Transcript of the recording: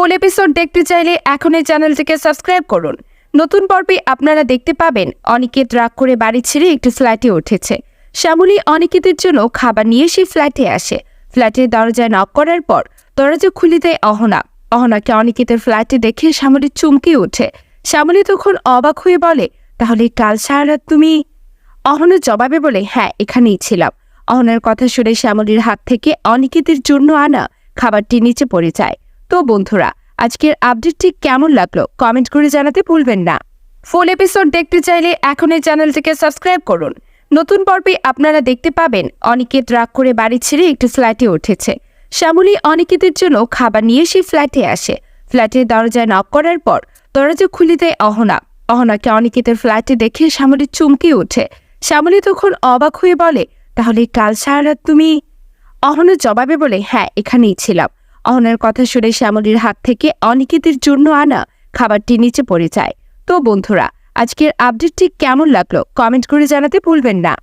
ফুল episode দেখতে চাইলে এখন এই চ্যানেলটিকে সাবস্ক্রাইব করুন। নতুন পর্বে আপনারা দেখতে পাবেন অনিকেত রাগ করে বাড়ি ছেড়ে একটি ফ্ল্যাটে উঠেছে। শ্যামলী অনিকেতের জন্য খাবার নিয়ে সেই ফ্ল্যাটে আসে। ফ্ল্যাটের দরজায় নক করার পর দরজা খুলে দেয় অহনা। অহনাকে অনিকেতের ফ্ল্যাটে দেখে শ্যামলী চমকে ওঠে। শ্যামলী তখন অবাক হয়ে বলে, তাহলে কাল সারারাত তুমি? অহনা জবাবে বলে হ্যাঁ এখানেই ছিলাম। অহনার কথা শুনে শ্যামলীর হাত থেকে অনিকেতের জন্য আনা খাবারটি নিচে পড়ে যায়। তো বন্ধুরা, আজকের আপডেটটি কেমন লাগল কমেন্ট করে জানাতে ভুলবেন না। ফুল এপিসোড দেখতে চাইলে এখন এই চ্যানেলটিকে সাবস্ক্রাইব করুন। নতুন পর্বে আপনারা দেখতে পাবেন অনিকেত রাগ করে বাড়ি ছেড়ে একটি ফ্ল্যাটে উঠেছে। শ্যামলী অনিকেতের জন্য খাবার নিয়ে সেই ফ্ল্যাটে আসে। ফ্ল্যাটের দরজায় নক করার পর দরজা খুলে দেয় অহনা। অহনাকে অনিকেতের ফ্ল্যাটে দেখে শ্যামলী চমকে ওঠে। শ্যামলী তখন অবাক হয়ে বলে, তাহলে কাল সারা রাত তুমি? অহনা জবাবে বলে হ্যাঁ এখানেই ছিলাম। অহনার কথা শুনে শ্যামলীর হাত থেকে অনিকেতের জন্য আনা খাবারটি নিচে পড়ে যায়। তো বন্ধুরা, আজকের আপডেটটি কেমন লাগল? কমেন্ট করে জানাতে ভুলবেন না।